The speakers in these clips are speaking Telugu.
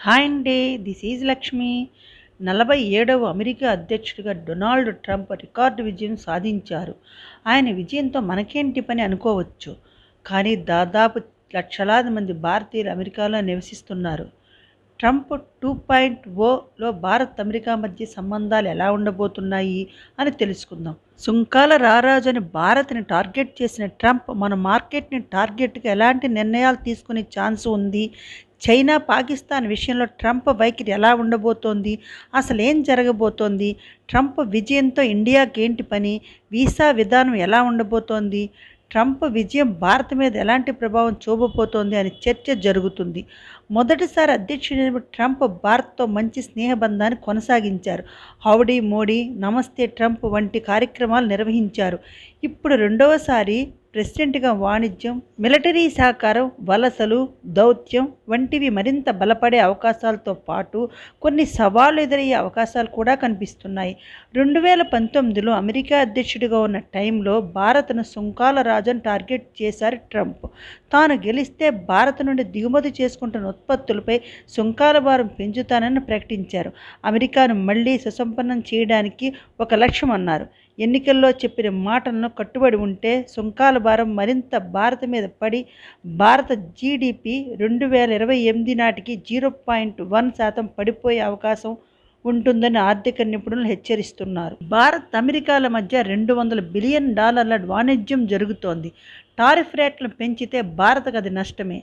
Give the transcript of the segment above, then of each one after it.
హాయ్ అండి దిస్ ఈజ్ లక్ష్మి. నలభై ఏడవ అమెరికా అధ్యక్షుడిగా డొనాల్డ్ ట్రంప్ రికార్డు విజయం సాధించారు. ఆయన విజయంతో మనకేంటి పని అనుకోవచ్చు. కానీ దాదాపు లక్షలాది మంది భారతీయులు అమెరికాలో నివసిస్తున్నారు. ట్రంప్ టూ పాయింట్ ఓలో భారత్ అమెరికా మధ్య సంబంధాలు ఎలా ఉండబోతున్నాయి అని తెలుసుకుందాం. సుంకాల రారాజు అని భారత్ని టార్గెట్ చేసిన ట్రంప్ మన మార్కెట్ని టార్గెట్గా ఎలాంటి నిర్ణయాలు తీసుకునే ఛాన్స్ ఉంది? చైనా పాకిస్తాన్ విషయంలో ట్రంప్ వైఖరి ఎలా ఉండబోతోంది అసలు ఏం జరగబోతోంది ట్రంప్ విజయంతో ఇండియాకి ఏంటి పని వీసా విధానం ఎలా ఉండబోతోంది ట్రంప్ విజయం భారత్ మీద ఎలాంటి ప్రభావం చూపబోతోంది అని చర్చ జరుగుతుంది. మొదటిసారి అధ్యక్షుడైన ట్రంప్ భారత్తో మంచి స్నేహబంధాన్ని కొనసాగించారు. హౌడీ మోడీ నమస్తే ట్రంప్ వంటి కార్యక్రమాలు నిర్వహించారు. ఇప్పుడు రెండవసారి ప్రెసిడెంట్గా వాణిజ్యం మిలిటరీ సహకారం వలసలు దౌత్యం వంటివి మరింత బలపడే అవకాశాలతో పాటు కొన్ని సవాళ్ళు ఎదురయ్యే అవకాశాలు కూడా కనిపిస్తున్నాయి. రెండు వేల పంతొమ్మిదిలో అమెరికా అధ్యక్షుడిగా ఉన్న టైంలో భారత్ను సుంకాల రాజన్ టార్గెట్ చేశారు ట్రంప్. తాను గెలిస్తే భారత్ నుండి దిగుమతి చేసుకుంటున్న ఉత్పత్తులపై సుంకాల భారం పెంచుతానని ప్రకటించారు. అమెరికాను మళ్ళీ సుసంపన్నం చేయడానికి ఒక లక్ష్యం అన్నారు. ఎన్నికల్లో చెప్పిన మాటలను కట్టుబడి ఉంటే సుంకాల భారం మరింత భారత మీద పడి భారత జీడిపి రెండు వేల ఇరవై ఎనిమిది నాటికి జీరో పాయింట్ వన్ శాతం పడిపోయే అవకాశం ఉంటుందని ఆర్థిక నిపుణులు హెచ్చరిస్తున్నారు. భారత్ అమెరికాల మధ్య రెండు వందల బిలియన్ డాలర్ల వాణిజ్యం జరుగుతోంది. టారిఫ్ రేట్లను పెంచితే భారత్కు అది నష్టమే.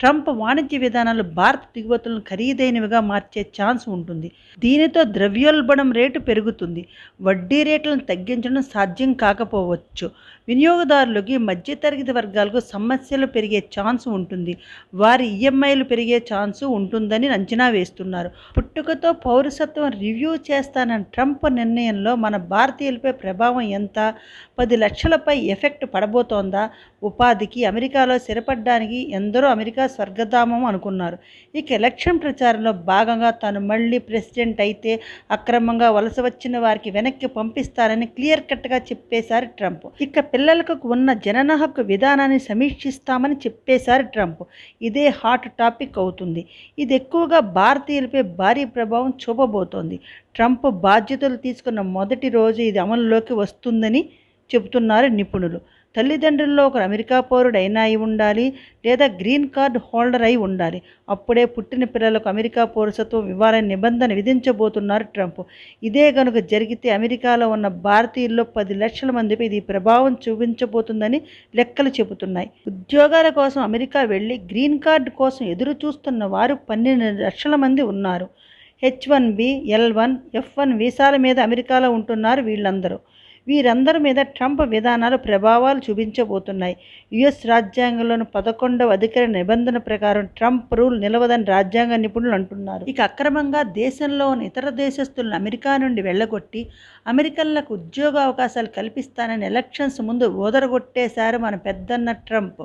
ట్రంప్ వాణిజ్య విధానాలు భారత దిగుమతులను ఖరీదైనవిగా మార్చే ఛాన్స్ ఉంటుంది. దీనితో ద్రవ్యోల్బణం రేటు పెరుగుతుంది. వడ్డీ రేట్లను తగ్గించడం సాధ్యం కాకపోవచ్చు. వినియోగదారులకి మధ్యతరగతి వర్గాలకు సమస్యలు పెరిగే ఛాన్స్ ఉంటుంది. వారి ఈఎంఐలు పెరిగే ఛాన్స్ ఉంటుందని అంచనా వేస్తున్నారు. పుట్టుకతో పౌరసత్వం రివ్యూ చేస్తానని ట్రంప్ నిర్ణయంలో మన భారతీయులపై ప్రభావం ఎంత? పది లక్షలపై ఎఫెక్ట్ పడబోతోందా? ఉపాధికి అమెరికాలో స్థిరపడడానికి ఎందరో అమెరికా స్వర్గధామం అనుకున్నారు. ఇక ఎలక్షన్ ప్రచారంలో భాగంగా తాను మళ్ళీ ప్రెసిడెంట్ అయితే అక్రమంగా వలస వచ్చిన వారికి వెనక్కి పంపిస్తారని క్లియర్ కట్గా చెప్పేశారు ట్రంప్. ఇక పిల్లలకు ఉన్న జనన హక్కు విధానాన్ని సమీక్షిస్తామని చెప్పేశారు ట్రంప్. ఇదే హాట్ టాపిక్ అవుతుంది. ఇది ఎక్కువగా భారతీయులపై భారీ ప్రభావం చూపబోతోంది. ట్రంప్ బాధ్యతలు తీసుకున్న మొదటి రోజు ఇది అమలులోకి వస్తుందని చెబుతున్నారు నిపుణులు. తల్లిదండ్రుల్లో ఒకరు అమెరికా పౌరుడైనా అయి ఉండాలి లేదా గ్రీన్ కార్డ్ హోల్డర్ అయి ఉండాలి. అప్పుడే పుట్టిన పిల్లలకు అమెరికా పౌరసత్వం ఇవ్వాలని నిబంధన విధించబోతున్నారు ట్రంప్. ఇదే కనుక జరిగితే అమెరికాలో ఉన్న భారతీయుల్లో పది లక్షల మందిపై ఇది ప్రభావం చూపించబోతుందని లెక్కలు చెబుతున్నాయి. ఉద్యోగాల కోసం అమెరికా వెళ్ళి గ్రీన్ కార్డు కోసం ఎదురు చూస్తున్న వారు పన్నెండు లక్షల మంది ఉన్నారు. H one B L one F one వీసాల మీద అమెరికాలో ఉంటున్నారు వీళ్ళందరూ. వీరందరి మీద ట్రంప్ విధానాలు ప్రభావాలు చూపించబోతున్నాయి. యుఎస్ రాజ్యాంగంలోని పదకొండవ అధికార నిబంధన ప్రకారం ట్రంప్ రూల్ నిలవదని రాజ్యాంగ నిపుణులు అంటున్నారు. ఇక అక్రమంగా దేశంలో ఉన్న ఇతర దేశస్తులను అమెరికా నుండి వెళ్ళగొట్టి అమెరికన్లకు ఉద్యోగ అవకాశాలు కల్పిస్తానని ఎలక్షన్స్ ముందు ఓదరగొట్టేశారు మన పెద్దన్న ట్రంప్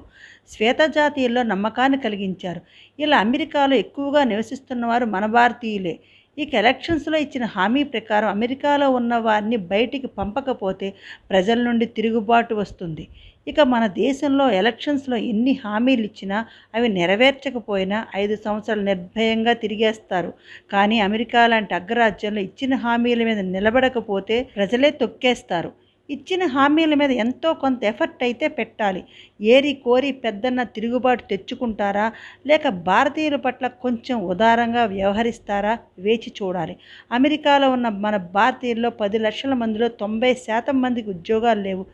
శ్వేతజాతీయుల్లో నమ్మకాన్ని కలిగించారు. ఇలా అమెరికాలో ఎక్కువగా నివసిస్తున్నవారు మన భారతీయులే. ఇక ఎలక్షన్స్లో ఇచ్చిన హామీ ప్రకారం అమెరికాలో ఉన్న వారిని బయటికి పంపకపోతే ప్రజల నుండి తిరుగుబాటు వస్తుంది. ఇక మన దేశంలో ఎలక్షన్స్లో ఎన్ని హామీలు ఇచ్చినా అవి నెరవేర్చకపోయినా ఐదు సంవత్సరాలు నిర్భయంగా తిరిగేస్తారు. కానీ అమెరికా లాంటి అగ్రరాజ్యంలో ఇచ్చిన హామీల మీద నిలబడకపోతే ప్రజలే తొక్కేస్తారు. ఇచ్చిన హామీల మీద ఎంతో కొంత ఎఫర్ట్ అయితే పెట్టాలి. ఏరి కోరి పెద్దన్న తిరుగుబాటు తెచ్చుకుంటారా? లేక భారతీయుల పట్ల కొంచెం ఉదారంగా వ్యవహరిస్తారా? వేచి చూడాలి. అమెరికాలో ఉన్న మన భారతీయుల్లో పది లక్షల మందిలో తొంభై శాతం మందికి ఉద్యోగాలు లేవు.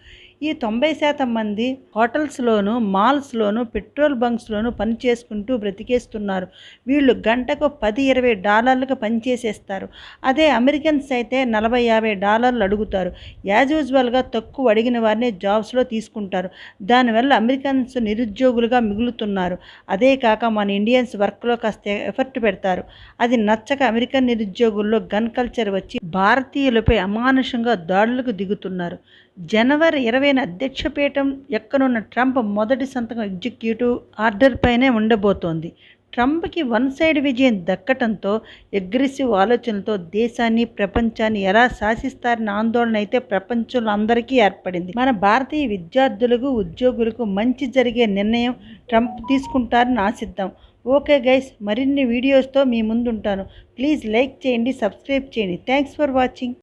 ఈ తొంభై శాతం మంది హోటల్స్లోను మాల్స్లోను పెట్రోల్ బంక్స్లోను పని చేసుకుంటూ బ్రతికేస్తున్నారు. వీళ్ళు గంటకు పది ఇరవై డాలర్లకు పనిచేసేస్తారు అదే అమెరికన్స్ అయితే నలభై యాభై డాలర్లు అడుగుతారు. యాజ్ యూజువల్గా తక్కువ అడిగిన వారిని జాబ్స్లో తీసుకుంటారు. దానివల్ల అమెరికన్స్ నిరుద్యోగులుగా మిగులుతున్నారు. అదే కాక మన ఇండియన్స్ వర్క్లో కాస్త ఎఫర్ట్ పెడతారు. అది నచ్చక అమెరికన్ నిరుద్యోగుల్లో గన్ కల్చర్ వచ్చి భారతీయులపై అమానుషంగా దాడులకు దిగుతున్నారు. జనవరి ఇరవై అధ్యక్ష అధ్యక్షపీఠం ఎక్కనున్న ట్రంప్ మొదటి సంతకం ఎగ్జిక్యూటివ్ ఆర్డర్ పైనే ఉండబోతోంది. ట్రంప్కి వన్ సైడ్ విజయం దక్కటంతో అగ్రెసివ్ ఆలోచనలతో దేశాన్ని ప్రపంచాన్ని ఎలా శాసిస్తారన్న ఆందోళన అయితే ప్రపంచంలో అందరికీ ఏర్పడింది. మన భారతీయ విద్యార్థులకు ఉద్యోగులకు మంచి జరిగే నిర్ణయం ట్రంప్ తీసుకుంటారని ఆశిద్దాం. ఓకే గైస్ మరిన్ని వీడియోస్తో మీ ముందుంటాను. ప్లీజ్ లైక్ చేయండి సబ్స్క్రైబ్ చేయండి. Thanks for watching.